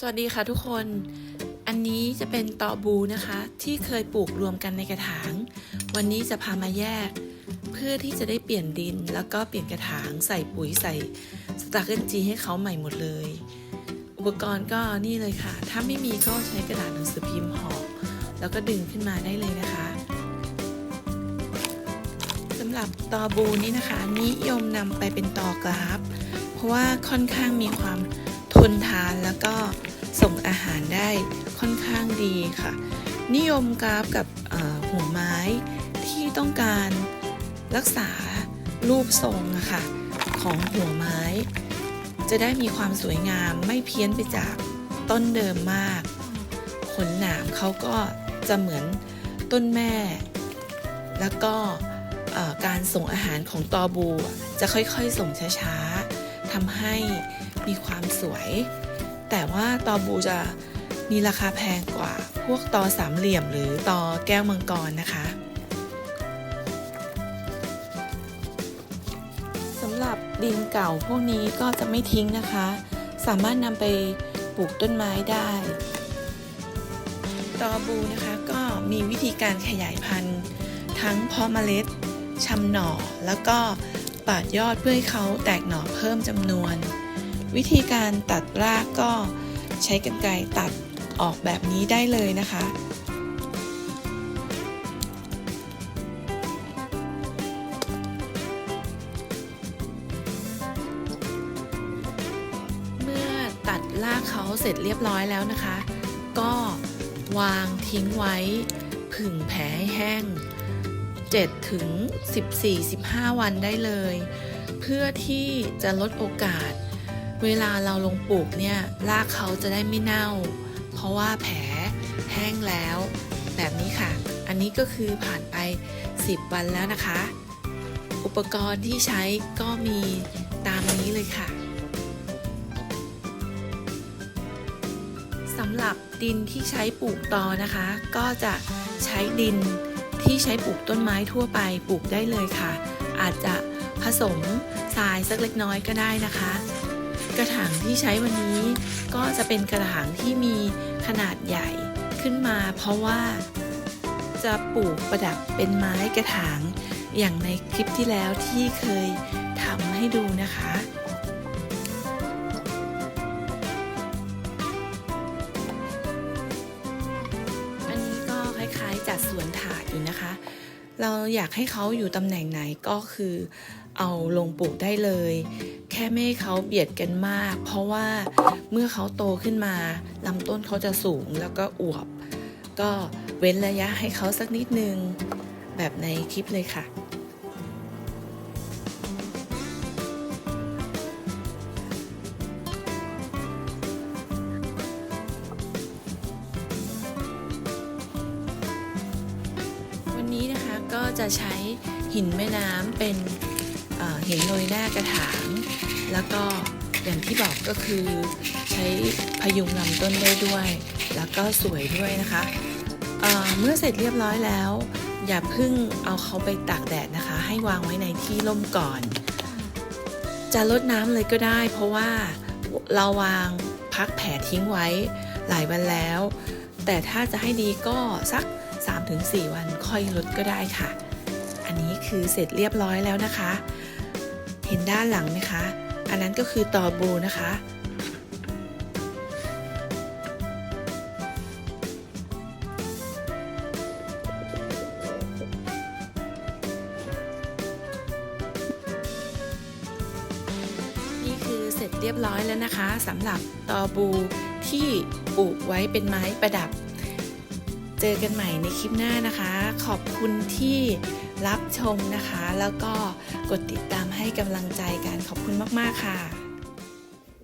สวัสดีค่ะทุกคน อันนี้จะเป็นตอบูนะคะ ที่เคยปลูกรวมกันในกระถาง วันนี้จะพามาแยก เพื่อที่จะได้เปลี่ยนดิน แล้วก็เปลี่ยนกระถางใส่ปุ๋ยใส่สตาร์เกิลจีให้เขาใหม่หมดเลย อุปกรณ์ก็นี่เลยค่ะ ถ้าไม่มีก็ใช้กระดาษหนังสือพิมพ์ห่อแล้วก็ดึงขึ้นมาได้เลยนะคะสำหรับตอบูนี่นะคะ นิยมนำไปเป็นตอกราฟ เพราะว่าค่อนข้างมีความ ทนทานแล้วก็ส่งอาหารได้ค่อนข้างดีค่ะ นิยมกราฟกับหัวไม้ที่ต้องการรักษารูปทรงอะค่ะของหัวไม้ จะได้มีความสวยงามไม่เพี้ยนไปจากต้นเดิมมาก ขนหนามเขาก็จะเหมือนต้นแม่ แล้วก็การส่งอาหารของตอบูจะค่อยๆ ส่งช้าๆทำให้ มีความสวย แต่ว่าตอบูจะมีราคาแพงกว่าพวกตอสามเหลี่ยมหรือตอแก้วมังกรนะคะสำหรับดินเก่าพวกนี้ก็จะไม่ทิ้งนะคะ สามารถนำไปปลูกต้นไม้ได้ ตอบูนะคะก็มีวิธีการขยายพันธุ์ ทั้งเพาะเมล็ดชำหน่อแล้วก็ปาดยอดเพื่อให้เขาแตกหน่อเพิ่มจำนวน วิธีการตัดรากก็ใช้กรรไกรตัดออกแบบนี้ได้เลยนะคะ เมื่อตัดรากเขาเสร็จเรียบร้อยแล้วนะคะ ก็วางทิ้งไว้ผึ่งแผลให้แห้ง7ถึง14-15 วันได้เลย เพื่อที่จะลดโอกาส เวลาเราลงปลูกเนี่ยรากเขาจะได้ไม่เน่า เพราะว่าแผลแห้งแล้ว แบบนี้ค่ะ อันนี้ก็คือผ่านไป 10 วันแล้วนะคะ อุปกรณ์ที่ใช้ก็มีตามนี้เลยค่ะสำหรับดินที่ใช้ปลูกตอนะคะ ก็จะใช้ดินที่ใช้ปลูกต้นไม้ทั่วไปปลูกได้เลยค่ะ อาจจะผสมทรายสักเล็กน้อยก็ได้นะคะ กระถางที่ใช้วันนี้ ก็จะเป็นกระถางที่มีขนาดใหญ่ขึ้นมา เพราะว่าจะปลูกประดับเป็นไม้กระถางอย่างในคลิปที่แล้วที่เคยทำให้ดูนะคะ เราอยากให้เขาอยู่ตำแหน่งไหนก็คือเอาลงปลูกได้เลย แค่ไม่ให้เขาเบียดกันมาก เพราะว่าเมื่อเขาโตขึ้นมาลำต้นเขาจะสูงแล้วก็อวบ ก็เว้นระยะให้เขาสักนิดนึง แบบในคลิปเลยค่ะ ก็จะใช้หินแม่น้ำเป็นหินโรยหน้ากระถาง แล้วก็อย่างที่บอกก็คือใช้พยุงลำต้นได้ด้วย แล้วก็สวยด้วยนะคะเเมื่อเสร็จเรียบร้อยแล้ว อย่าเพิ่งเอาเขาไปตากแดดนะคะ ให้วางไว้ในที่ร่มก่อน จะลดน้ำเลยก็ได้ เพราะว่าเราวางพักแผลทิ้งไว้ หลายวันแล้ว แต่ถ้าจะให้ดีก็สัก 3-4 วันค่อยลดก็ได้ค่ะ อันนี้คือเสร็จเรียบร้อยแล้วนะคะ เห็นด้านหลังไหมคะ อันนั้นก็คือตอบูนะคะนี่คือเสร็จเรียบร้อยแล้วนะคะสำหรับตอบู ที่ปลูกไว้เป็นไม้ประดับ เจอกันใหม่ในคลิปหน้านะคะ ขอบคุณที่รับชมนะคะ แล้วก็กดติดตามให้กำลังใจกันขอบคุณมาก ๆ ค่ะ